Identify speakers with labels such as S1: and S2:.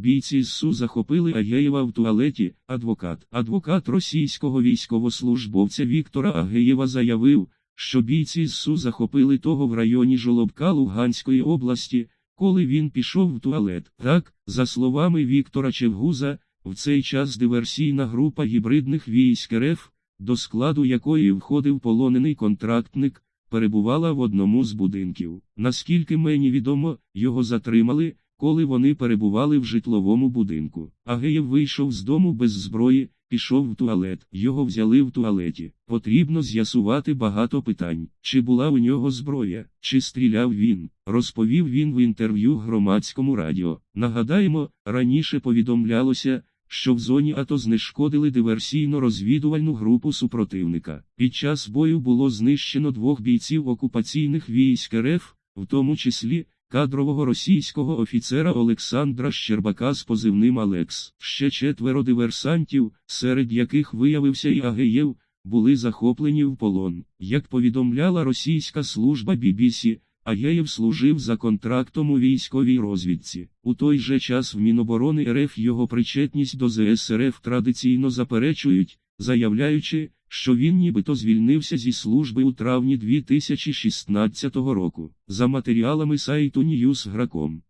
S1: Бійці ССУ захопили Агеєва в туалеті. Адвокат. Адвокат російського військовослужбовця Віктора Агеєва заявив, що бійці ССУ захопили того в районі Жолобка Луганської області, коли він пішов в туалет. Так, за словами Віктора Чевгуза, в цей час диверсійна група гібридних військ РФ, до складу якої входив полонений контрактник, перебувала в одному з будинків. Наскільки мені відомо, його затримали, коли вони перебували в житловому будинку. Агеєв вийшов з дому без зброї, пішов в туалет. Його взяли в туалеті. Потрібно з'ясувати багато питань. Чи була у нього зброя, чи стріляв він, розповів він в інтерв'ю громадському радіо. Нагадаємо, раніше повідомлялося, що в зоні АТО знешкодили диверсійно-розвідувальну групу супротивника. Під час бою було знищено двох бійців окупаційних військ РФ, в тому числі кадрового російського офіцера Олександра Щербака з позивним Алекс. Ще четверо диверсантів, серед яких виявився і Агеєв, були захоплені в полон. Як повідомляла російська служба BBC, Агеєв служив за контрактом у військовій розвідці. У той же час в Міноборони РФ його причетність до ЗСРФ традиційно заперечують, заявляючи, що він нібито звільнився зі служби у травні 2016 року. За матеріалами сайту Newsgrakом.